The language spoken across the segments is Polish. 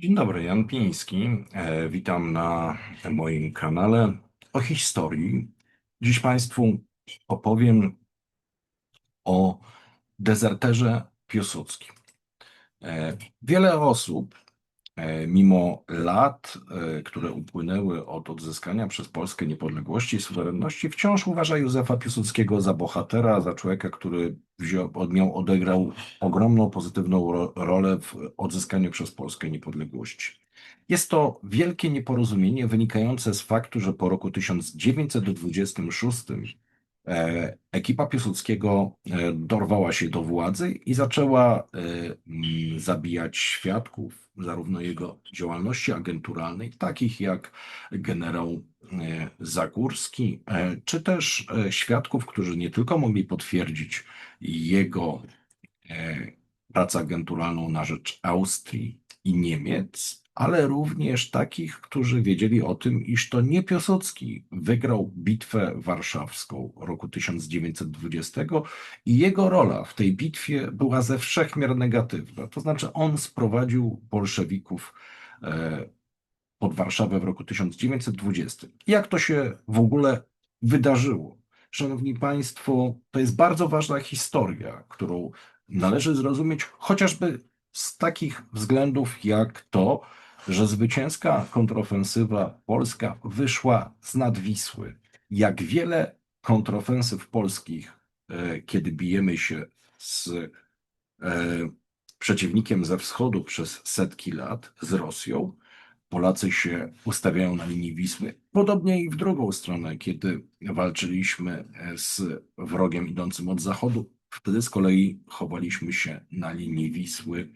Dzień dobry, Jan Piński. E, witam na moim kanale o historii. Dziś Państwu opowiem o dezerterze Piłsudskim. E, wiele osób, mimo lat, e, które upłynęły od odzyskania przez Polskę niepodległości i suwerenności, wciąż uważa Józefa Piłsudskiego za bohatera, za człowieka, który wziął, miał, odegrał ogromną pozytywną ro, rolę w odzyskaniu przez Polskę niepodległości. Jest to wielkie nieporozumienie wynikające z faktu, że po roku 1926 e, ekipa Piłsudskiego e, dorwała się do władzy i zaczęła e, mm, zabijać świadków zarówno jego działalności agenturalnej, takich jak generał e, Zagórski, e, czy też e, świadków, którzy nie tylko mogli potwierdzić jego e, pracę agenturalną na rzecz Austrii i Niemiec, ale również takich, którzy wiedzieli o tym, iż to nie Piłsudski wygrał bitwę warszawską roku 1920 i jego rola w tej bitwie była ze wszech miar negatywna. To znaczy on sprowadził bolszewików e, pod Warszawę w roku 1920. Jak to się w ogóle wydarzyło? Szanowni Państwo, to jest bardzo ważna historia, którą należy zrozumieć chociażby z takich względów jak to, że zwycięska kontrofensywa polska wyszła z nad Wisły. Jak wiele kontrofensyw polskich, e, kiedy bijemy się z e, przeciwnikiem ze wschodu przez setki lat, z Rosją, Polacy się ustawiają na linii Wisły. Podobnie i w drugą stronę, kiedy walczyliśmy z wrogiem idącym od zachodu, wtedy z kolei chowaliśmy się na linii Wisły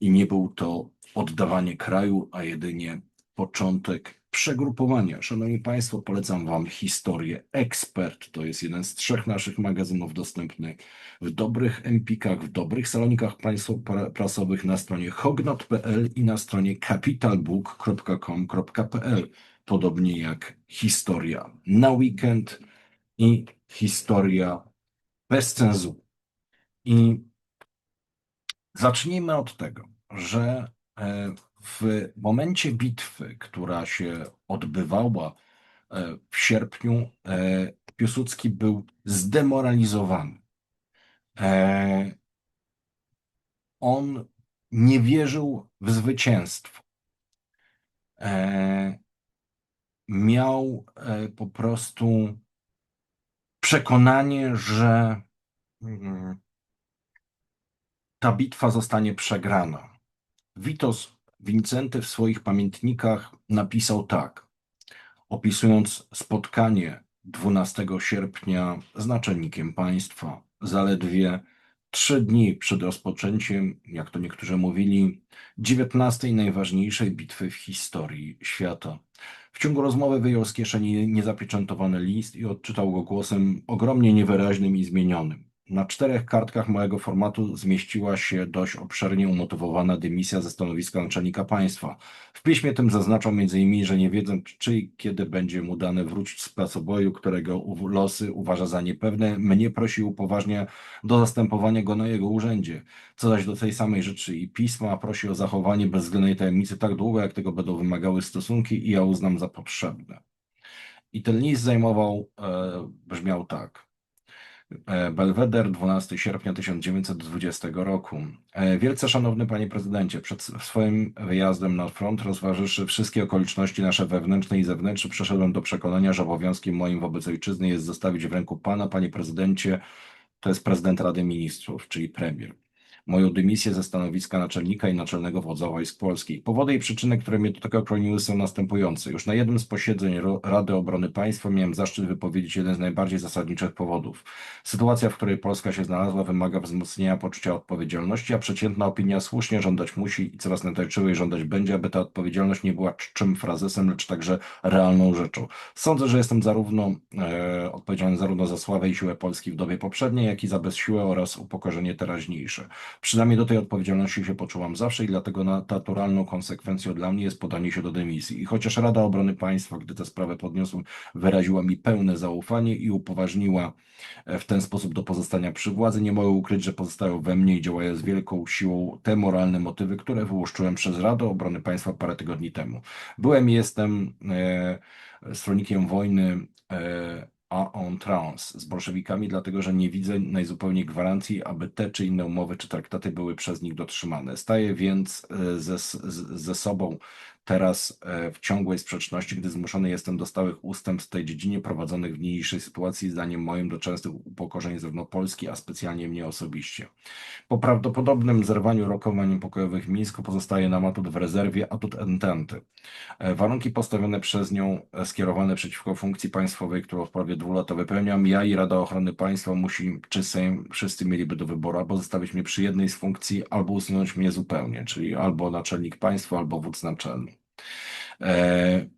i nie był to oddawanie kraju, a jedynie początek przegrupowania. Szanowni Państwo, polecam Wam historię Ekspert. To jest jeden z trzech naszych magazynów dostępnych w dobrych empikach, w dobrych salonikach państwo prasowych na stronie hognot.pl i na stronie capitalbook.com.pl. Podobnie jak historia na weekend i historia bez cenzury. I zacznijmy od tego, że w momencie bitwy, która się odbywała e, w sierpniu, e, Piłsudski był zdemoralizowany. On nie wierzył w zwycięstwo. Miał po prostu przekonanie, że mm, ta bitwa zostanie przegrana. Witos Wincenty w swoich pamiętnikach napisał tak, opisując spotkanie 12 sierpnia z naczelnikiem państwa, zaledwie trzy dni przed rozpoczęciem, jak to niektórzy mówili, 19 najważniejszej bitwy w historii świata. W ciągu rozmowy wyjął z kieszeni niezapieczętowany list i odczytał go głosem ogromnie niewyraźnym i zmienionym. Na czterech kartkach małego formatu zmieściła się dość obszernie umotywowana dymisja ze stanowiska naczelnika państwa. W piśmie tym zaznaczał m.in., że nie wiedząc czy i kiedy będzie mu dane wrócić z placoboju, którego losy uważa za niepewne, mnie prosił poważnie do zastępowania go na jego urzędzie. Co zaś do tej samej rzeczy i pisma prosi o zachowanie bezwzględnej tajemnicy tak długo, jak tego będą wymagały stosunki i ja uznam za potrzebne. I ten list zajmował, e, brzmiał tak. E, Belweder, 12 sierpnia 1920 roku. E, wielce szanowny panie prezydencie, przed swoim wyjazdem na front, rozważywszy wszystkie okoliczności nasze wewnętrzne i zewnętrzne, przeszedłem do przekonania, że obowiązkiem moim wobec ojczyzny jest zostawić w ręku pana, panie prezydencie, to jest prezydent Rady Ministrów, czyli premier moją dymisję ze stanowiska naczelnika i naczelnego wodza wojsk polskich. Powody i przyczyny, które mnie do tego kroniły są następujące. Już na jednym z posiedzeń Rady Obrony Państwa miałem zaszczyt wypowiedzieć jeden z najbardziej zasadniczych powodów. Sytuacja, w której Polska się znalazła, wymaga wzmocnienia poczucia odpowiedzialności, a przeciętna opinia słusznie żądać musi i coraz najtańczywej żądać będzie, aby ta odpowiedzialność nie była czczym frazesem, lecz także realną rzeczą. Sądzę, że jestem zarówno e, odpowiedzialny zarówno za sławę i siłę Polski w dobie poprzedniej, jak i za bezsiłę oraz upokorzenie teraźniejsze. Przynajmniej do tej odpowiedzialności się poczułam zawsze i dlatego na- naturalną konsekwencją dla mnie jest podanie się do dymisji. I chociaż Rada Obrony Państwa, gdy tę sprawę podniosłem, wyraziła mi pełne zaufanie i upoważniła e, w ten sposób do pozostania przy władzy, nie mogę ukryć, że pozostają we mnie i działają z wielką siłą te moralne motywy, które wyłuszczyłem przez Radę Obrony Państwa parę tygodni temu. Byłem i jestem e, stronnikiem wojny e, a outrance z bolszewikami, dlatego że nie widzę najzupełniej gwarancji, aby te czy inne umowy czy traktaty były przez nich dotrzymane. Staję więc e, ze, ze sobą teraz e, w ciągłej sprzeczności, gdy zmuszony jestem do stałych ustępstw w tej dziedzinie prowadzonych w niniejszej sytuacji, zdaniem moim, do częstych upokorzeń zarówno Polski, a specjalnie mnie osobiście. Po prawdopodobnym zerwaniu rokowań pokojowych w Mińsku pozostaje nam atut w rezerwie, atut ententy. E, Warunki postawione przez nią, e, skierowane przeciwko funkcji państwowej, którą w prawie dwóch lat wypełniam, ja i Rada Ochrony Państwa musi, czy Sejm, wszyscy mieliby do wyboru, albo zostawić mnie przy jednej z funkcji, albo usunąć mnie zupełnie, czyli albo naczelnik państwa, albo wódz naczelny. E,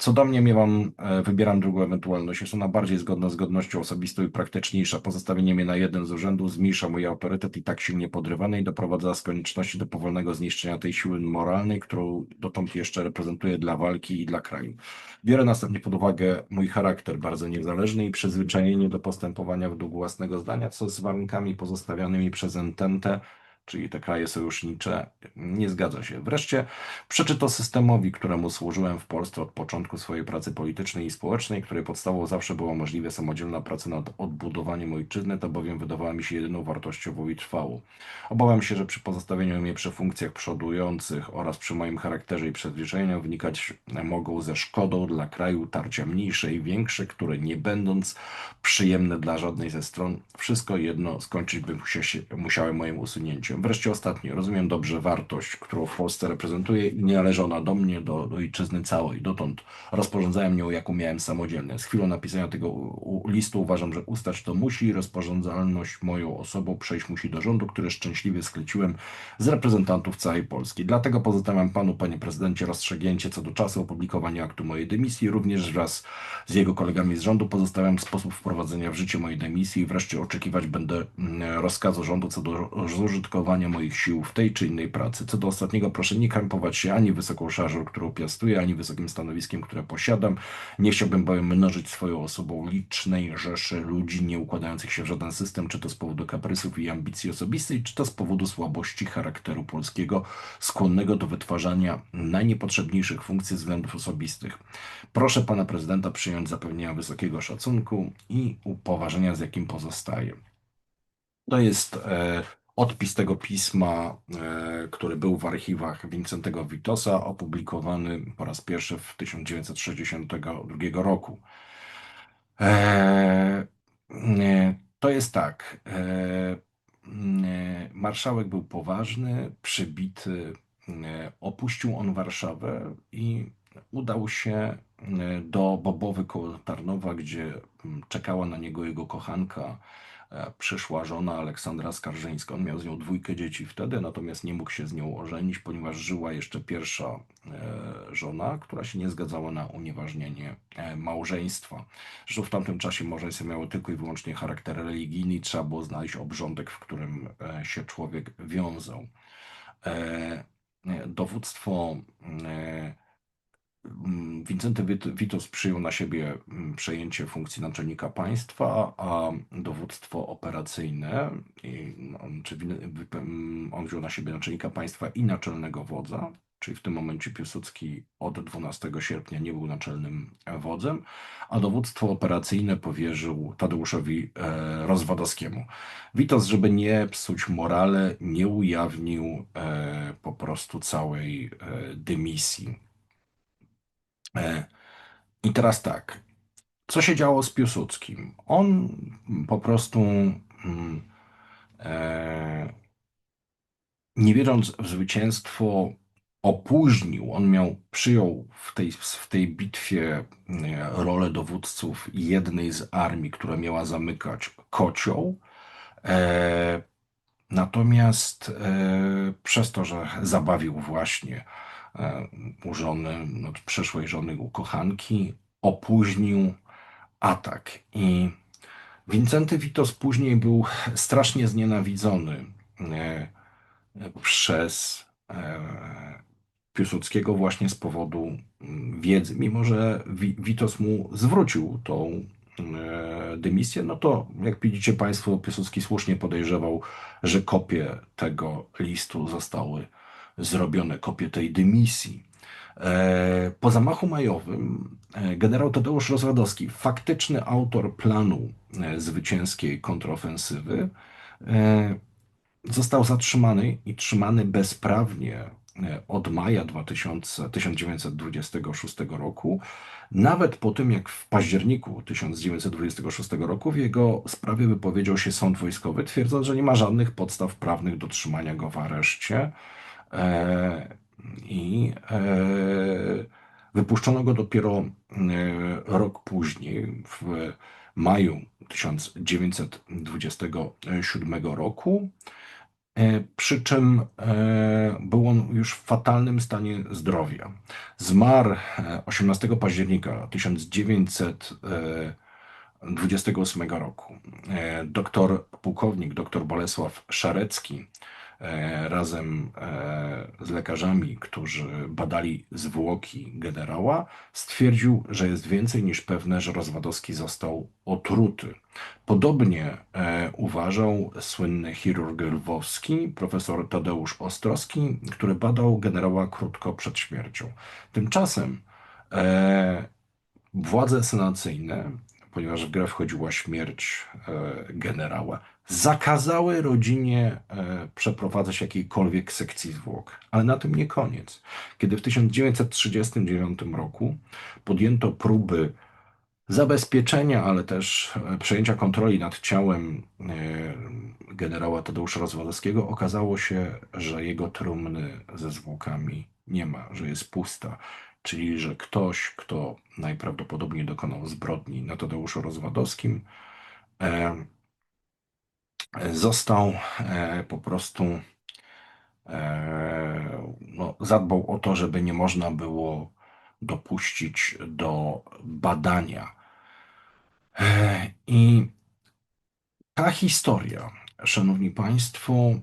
Co do mnie, miewam, e, wybieram drugą ewentualność. Jest ona bardziej zgodna z godnością osobistą i praktyczniejsza. Pozostawienie mnie na jeden z urzędów zmniejsza mój autorytet i tak silnie podrywany i doprowadza z konieczności do powolnego zniszczenia tej siły moralnej, którą dotąd jeszcze reprezentuję dla walki i dla kraju. Biorę następnie pod uwagę mój charakter bardzo niezależny i przyzwyczajenie do postępowania według własnego zdania, co z warunkami pozostawianymi przez Ententę, czyli te kraje sojusznicze, nie zgadza się. Wreszcie przeczy systemowi, któremu służyłem w Polsce od początku swojej pracy politycznej i społecznej, której podstawą zawsze była możliwie samodzielna praca nad odbudowaniem ojczyzny, to bowiem wydawała mi się jedyną wartościową i trwałą. Obawiam się, że przy pozostawieniu mnie przy funkcjach przodujących oraz przy moim charakterze i przyzwyczajeniach wynikać mogą ze szkodą dla kraju tarcia mniejsze i większe, które nie będąc przyjemne dla żadnej ze stron, wszystko jedno skończyć by musia- musiały moim usunięciem. Wreszcie ostatnie, rozumiem dobrze wartość, którą w Polsce reprezentuję i nie należy ona do mnie, do, do ojczyzny całej. Dotąd rozporządzałem nią, jaką miałem samodzielnie. Z chwilą napisania tego listu uważam, że ustać to musi, rozporządzalność moją osobą przejść musi do rządu, który szczęśliwie skleciłem z reprezentantów całej Polski. Dlatego pozostawiam panu, panie prezydencie, rozstrzygnięcie co do czasu opublikowania aktu mojej dymisji. Również wraz z jego kolegami z rządu pozostawiam sposób wprowadzenia w życie mojej dymisji i wreszcie oczekiwać będę mm, rozkazu rządu co do zużytkowania moich sił w tej czy innej pracy. Co do ostatniego, proszę nie krępować się ani wysoką szarżą, którą piastuję, ani wysokim stanowiskiem, które posiadam. Nie chciałbym bowiem mnożyć swoją osobą licznej rzeszy ludzi nie układających się w żaden system, czy to z powodu kaprysów i ambicji osobistej, czy to z powodu słabości charakteru polskiego, skłonnego do wytwarzania najniepotrzebniejszych funkcji względów osobistych. Proszę pana prezydenta przyjąć zapewnienia wysokiego szacunku i upoważnienia, z jakim pozostaje. To jest e, odpis tego pisma, e, który był w archiwach Wincentego Witosa, opublikowany po raz pierwszy w 1962 roku. E, to jest tak. E, marszałek był poważny, przybity. Opuścił on Warszawę i udał się do Bobowy koło Tarnowa, gdzie czekała na niego jego kochanka, przyszła żona Aleksandra Skarżyńska. On miał z nią dwójkę dzieci wtedy, natomiast nie mógł się z nią ożenić, ponieważ żyła jeszcze pierwsza e, żona, która się nie zgadzała na unieważnienie e, małżeństwa. Zresztą w tamtym czasie małżeństwa miały tylko i wyłącznie charakter religijny i trzeba było znaleźć obrządek, w którym e, się człowiek wiązał. E, e, Dowództwo e, Wincenty Wit- Witos przyjął na siebie mm, przejęcie funkcji naczelnika państwa, a dowództwo operacyjne, on, mm, on wziął na siebie naczelnika państwa i naczelnego wodza, czyli w tym momencie Piłsudski od 12 sierpnia nie był naczelnym e, wodzem, a dowództwo operacyjne powierzył Tadeuszowi e, Rozwadowskiemu. Witos, żeby nie psuć morale, nie ujawnił e, po prostu całej dymisji. E, I teraz tak, co się działo z Piłsudskim? On po prostu mm, e, nie wierząc w zwycięstwo, opóźnił. On miał, przyjął w tej, w tej bitwie e, rolę dowódców jednej z armii, która miała zamykać kocioł. Natomiast przez to, że zabawił właśnie u żony, no, przeszłej żony u kochanki, opóźnił atak. I Wincenty Witos później był strasznie znienawidzony e, przez e, Piłsudskiego właśnie z powodu mm, wiedzy, mimo że Wi- Witos mu zwrócił tą e, dymisję, no to jak widzicie Państwo, Piłsudski słusznie podejrzewał, że kopie tego listu zostały zrobione, kopie tej dymisji. E, Po zamachu majowym e, generał Tadeusz Rozwadowski, faktyczny autor planu e, zwycięskiej kontrofensywy, został zatrzymany i trzymany bezprawnie od maja 2000, 1926 roku, nawet po tym jak w październiku 1926 roku w jego sprawie wypowiedział się sąd wojskowy, twierdząc, że nie ma żadnych podstaw prawnych do trzymania go w areszcie. E, I e, wypuszczono go dopiero e, rok później, w maju 1927 roku. Przy czym był on już w fatalnym stanie zdrowia. Zmarł e, 18 października 1928 roku. Doktor pułkownik, doktor Bolesław Szarecki razem e, z lekarzami, którzy badali zwłoki generała, stwierdził, że jest więcej niż pewne, że Rozwadowski został otruty. Podobnie e, uważał słynny chirurg lwowski, profesor Tadeusz Ostrowski, który badał generała krótko przed śmiercią. Tymczasem e, władze senacyjne, ponieważ w grę wchodziła śmierć e, generała, zakazały rodzinie e, przeprowadzać jakiejkolwiek sekcji zwłok. Ale na tym nie koniec. Kiedy w 1939 roku podjęto próby zabezpieczenia, ale też e, przejęcia kontroli nad ciałem e, generała Tadeusza Rozwadowskiego, okazało się, że jego trumny ze zwłokami nie ma, że jest pusta. Czyli, że ktoś, kto najprawdopodobniej dokonał zbrodni na Tadeuszu Rozwadowskim, został e, po prostu e, no, zadbał o to, żeby nie można było dopuścić do badania. E, I ta historia, szanowni państwo, e,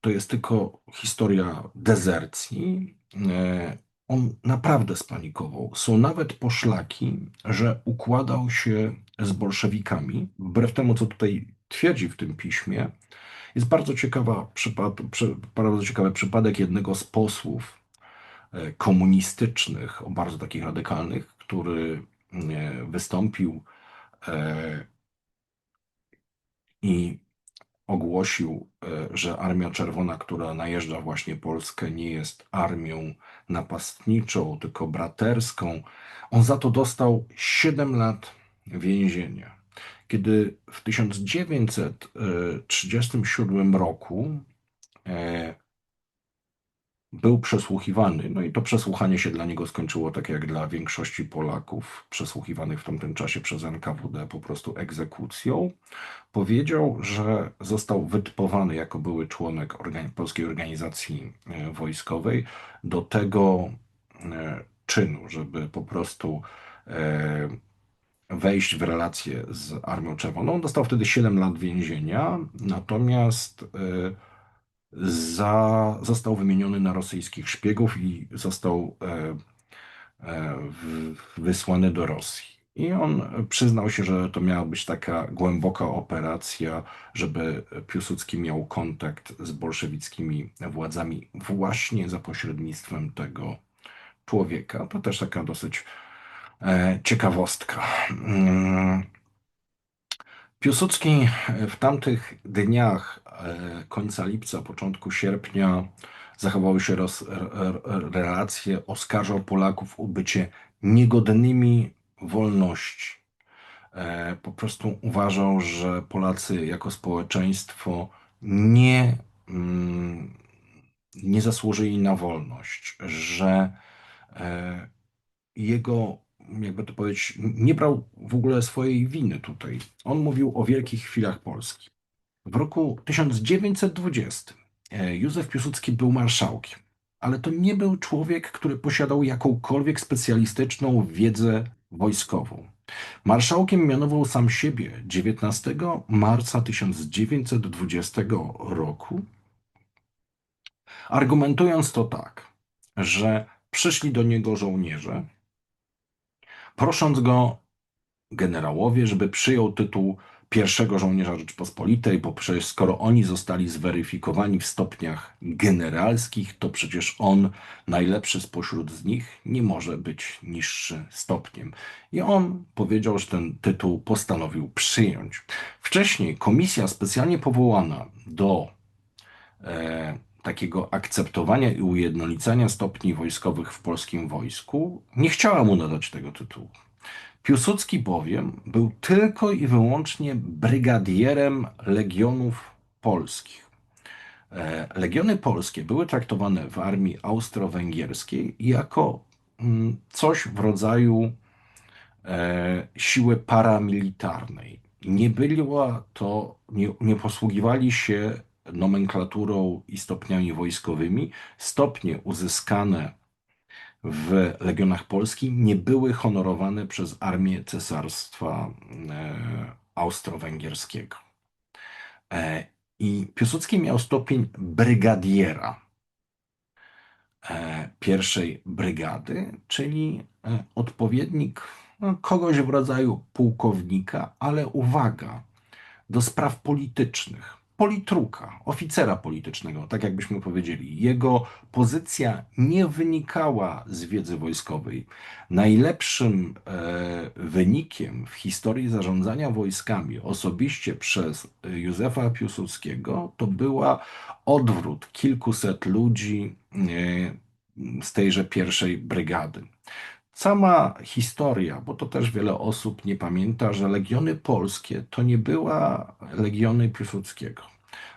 to jest tylko historia dezercji. E, On naprawdę spanikował. Są nawet poszlaki, że układał się z bolszewikami. Wbrew temu, co tutaj twierdzi w tym piśmie, jest bardzo, ciekawa bardzo ciekawy przypadek jednego z posłów e, komunistycznych, bardzo takich radykalnych, który e, wystąpił e, i ogłosił, że Armia Czerwona, która najeżdża właśnie Polskę, nie jest armią napastniczą, tylko braterską. On za to dostał 7 lat więzienia. Kiedy w 1937 roku e, był przesłuchiwany, no i to przesłuchanie się dla niego skończyło tak jak dla większości Polaków przesłuchiwanych w tamtym czasie przez NKWD po prostu egzekucją. Powiedział, że został wytypowany jako były członek organi- Polskiej Organizacji e, Wojskowej do tego e, czynu, żeby po prostu e, wejść w relacje z Armią Czerwoną. Dostał wtedy 7 lat więzienia, natomiast e, za, został wymieniony na rosyjskich szpiegów i został e, w- wysłany do Rosji. I on przyznał się, że to miała być taka głęboka operacja, żeby Piłsudski miał kontakt z bolszewickimi władzami właśnie za pośrednictwem tego człowieka. To też taka dosyć ciekawostka. Mm. Piłsudski w tamtych dniach e, końca lipca, początku sierpnia zachowały się roz, relacje, oskarżał Polaków o bycie niegodnymi wolności. E, Po prostu uważał, że Polacy jako społeczeństwo nie, mm, nie zasłużyli na wolność, że e, jego, jakby to powiedzieć, nie brał w ogóle swojej winy tutaj. On mówił o wielkich chwilach Polski. W roku 1920 e, Józef Piłsudski był marszałkiem, ale to nie był człowiek, który posiadał jakąkolwiek specjalistyczną wiedzę wojskową. Marszałkiem mianował sam siebie 19 marca 1920 roku argumentując to tak, że przyszli do niego żołnierze, prosząc go generałowie, żeby przyjął tytuł pierwszego żołnierza Rzeczpospolitej, bo przecież skoro oni zostali zweryfikowani w stopniach generalskich, to przecież on, najlepszy spośród z nich, nie może być niższy stopniem. I on powiedział, że ten tytuł postanowił przyjąć. Wcześniej komisja specjalnie powołana do e, takiego akceptowania i ujednolicania stopni wojskowych w polskim wojsku nie chciała mu nadać tego tytułu. Piłsudski bowiem był tylko i wyłącznie brygadierem legionów polskich. E, legiony polskie były traktowane w armii austro-węgierskiej jako mm, coś w rodzaju e, siły paramilitarnej. Nie była to, nie, nie posługiwali się nomenklaturą i stopniami wojskowymi. Stopnie uzyskane w legionach Polski nie były honorowane przez armię cesarstwa e, austro-węgierskiego. E, I Piłsudski miał stopień brygadiera e, pierwszej brygady, czyli odpowiednik no, kogoś w rodzaju pułkownika, ale uwaga, do spraw politycznych politruka, oficera politycznego, tak jakbyśmy powiedzieli. Jego pozycja nie wynikała z wiedzy wojskowej. Najlepszym e, wynikiem w historii zarządzania wojskami osobiście przez Józefa Piłsudskiego to była odwrót kilkuset ludzi e, z tejże pierwszej brygady. Sama historia, bo to też wiele osób nie pamięta, że legiony polskie to nie była legiony Piłsudskiego.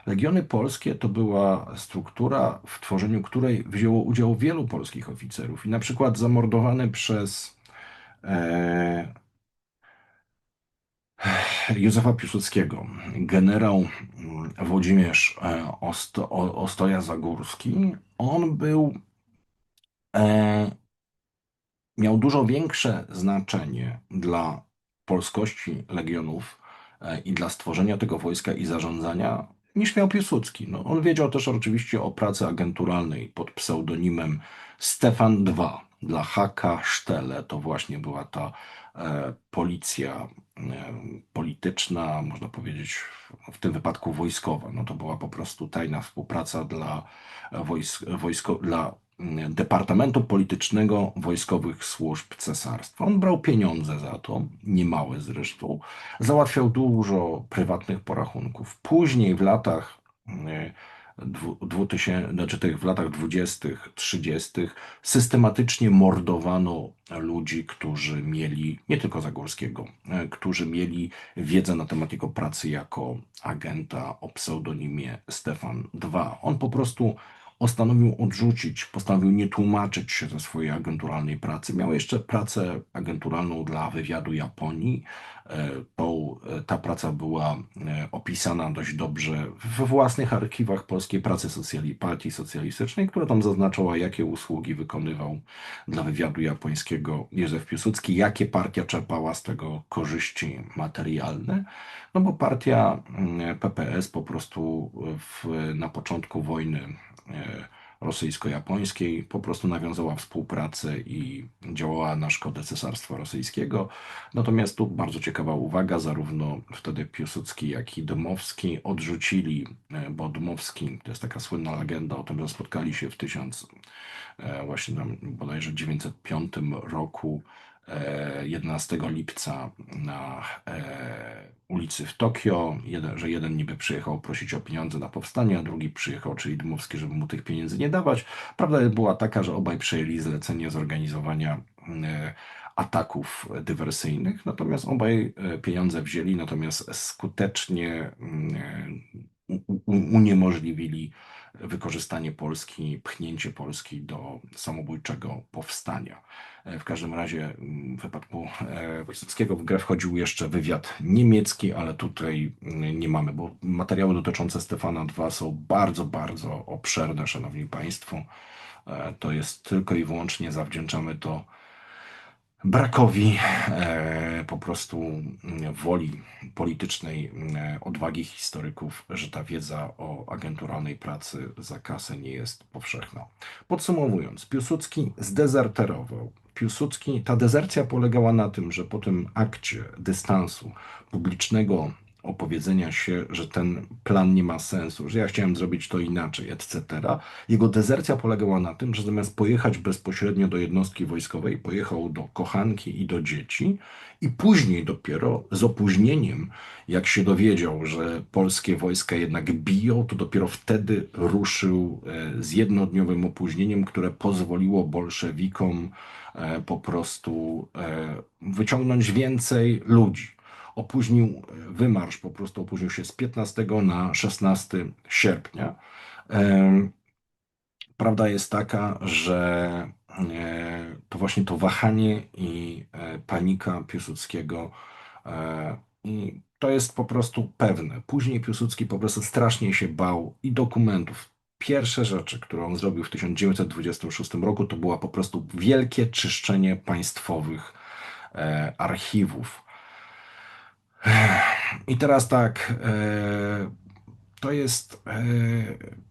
Legiony polskie to była struktura, w tworzeniu której wzięło udział wielu polskich oficerów. I na przykład zamordowany przez e, Józefa Piłsudskiego generał Włodzimierz e, Osto, Ostoja Zagórski, on był e, miał dużo większe znaczenie dla polskości legionów e, i dla stworzenia tego wojska i zarządzania niż miał Piłsudski. No, on wiedział też oczywiście o pracy agenturalnej pod pseudonimem Stefan II. Dla Haka Sztele to właśnie była ta e, policja e, polityczna, można powiedzieć w tym wypadku wojskowa. No to była po prostu tajna współpraca dla, wojsk, wojsko, dla Departamentu Politycznego Wojskowych Służb Cesarstwa. On brał pieniądze za to, niemałe zresztą, załatwiał dużo prywatnych porachunków. Później w latach 2000, znaczy tych w latach 20., 30. systematycznie mordowano ludzi, którzy mieli, nie tylko Zagórskiego, e, którzy mieli wiedzę na temat jego pracy jako agenta o pseudonimie Stefan II. On po prostu postanowił odrzucić, postanowił nie tłumaczyć się ze swojej agenturalnej pracy. Miał jeszcze pracę agenturalną dla wywiadu Japonii. E, tą, e, ta praca była e, opisana dość dobrze we własnych archiwach Polskiej Pracy Socjali, Partii Socjalistycznej, która tam zaznaczała, jakie usługi wykonywał dla wywiadu japońskiego Józef Piłsudski, jakie partia czerpała z tego korzyści materialne. No bo partia mm, PPS po prostu w, na początku wojny rosyjsko-japońskiej po prostu nawiązała współpracę i działała na szkodę Cesarstwa Rosyjskiego. Natomiast tu bardzo ciekawa uwaga, zarówno wtedy Piłsudski, jak i Dmowski odrzucili, e, bo Dmowski, to jest taka słynna legenda o tym, że spotkali się w 1000, e, właśnie tam bodajże 905 roku 11 lipca na e, ulicy w Tokio, że jeden niby przyjechał prosić o pieniądze na powstanie, a drugi przyjechał, czyli Dmowski, żeby mu tych pieniędzy nie dawać. Prawda była taka, że obaj przejęli zlecenie zorganizowania e, ataków dywersyjnych, natomiast obaj e, pieniądze wzięli, natomiast skutecznie uniemożliwili wykorzystanie Polski, pchnięcie Polski do samobójczego powstania. W każdym razie mm, w wypadku e, Wojciechowskiego w grę wchodził jeszcze wywiad niemiecki, ale tutaj mm, nie mamy, bo materiały dotyczące Stefana II są bardzo, bardzo obszerne, Szanowni Państwo. E, to jest tylko i wyłącznie zawdzięczamy to brakowi e, po prostu mm, woli politycznej, odwagi historyków, że ta wiedza o agenturalnej pracy za kasę nie jest powszechna. Podsumowując, Piłsudski zdezerterował. Piłsudski, ta dezercja polegała na tym, że po tym akcie dystansu publicznego opowiedzenia się, że ten plan nie ma sensu, że ja chciałem zrobić to inaczej, etc. Jego dezercja polegała na tym, że zamiast pojechać bezpośrednio do jednostki wojskowej, pojechał do kochanki i do dzieci i później dopiero z opóźnieniem, jak się dowiedział, że polskie wojska jednak biją, to dopiero wtedy ruszył e, z jednodniowym opóźnieniem, które pozwoliło bolszewikom po prostu e, wyciągnąć więcej ludzi opóźnił wymarsz, po prostu opóźnił się z 15 na 16 sierpnia. Prawda jest taka, że e, to właśnie to wahanie i e, panika Piłsudskiego e, i to jest po prostu pewne. Później Piłsudski po prostu strasznie się bał i dokumentów. Pierwsze rzeczy, które on zrobił w 1926 roku, to było po prostu wielkie czyszczenie państwowych archiwów. I teraz tak, e, to jest e,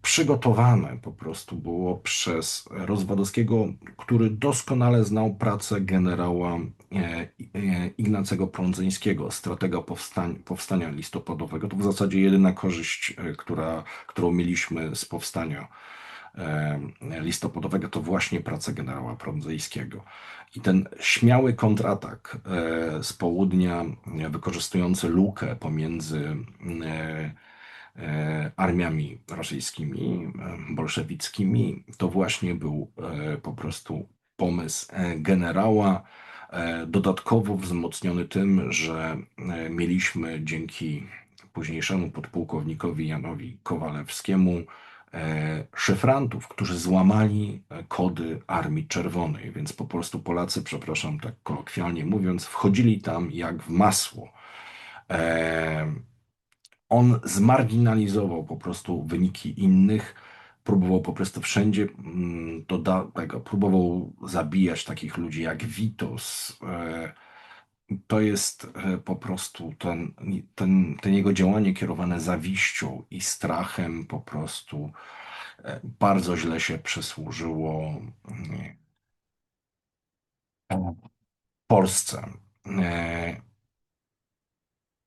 przygotowane po prostu było przez Rozwadowskiego, który doskonale znał pracę generała e, Ignacego Prądzyńskiego, stratega powstań, powstania listopadowego. To w zasadzie jedyna korzyść, która, którą mieliśmy z powstania listopadowego, to właśnie praca generała Prądzyńskiego. I ten śmiały kontratak e, z południa, wykorzystujący lukę pomiędzy e, e, armiami rosyjskimi, bolszewickimi, to właśnie był po prostu pomysł generała, dodatkowo wzmocniony tym, że mieliśmy dzięki późniejszemu podpułkownikowi Janowi Kowalewskiemu E, szyfrantów, którzy złamali e, kody Armii Czerwonej, więc po prostu Polacy, przepraszam, tak kolokwialnie mówiąc, wchodzili tam jak w masło. E, on zmarginalizował po prostu wyniki innych, próbował po prostu wszędzie doda, mm, tego, próbował zabijać takich ludzi jak Witos. To jest po prostu ten, ten, ten jego działanie kierowane zawiścią i strachem po prostu bardzo źle się przysłużyło e, Polsce.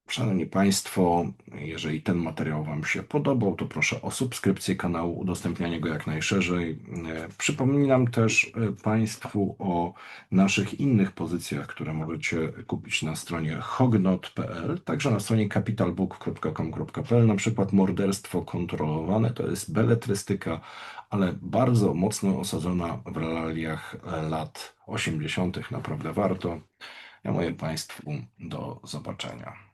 E, Szanowni Państwo, jeżeli ten materiał Wam się podobał, to proszę o subskrypcję kanału, udostępnianie go jak najszerzej. E, przypominam też Państwu o naszych innych pozycjach, które możecie kupić na stronie hognot.pl, także na stronie capitalbook.com.pl, na przykład Morderstwo kontrolowane, to jest beletrystyka, ale bardzo mocno osadzona w realiach lat 80., naprawdę warto. Ja mówię Państwu do zobaczenia.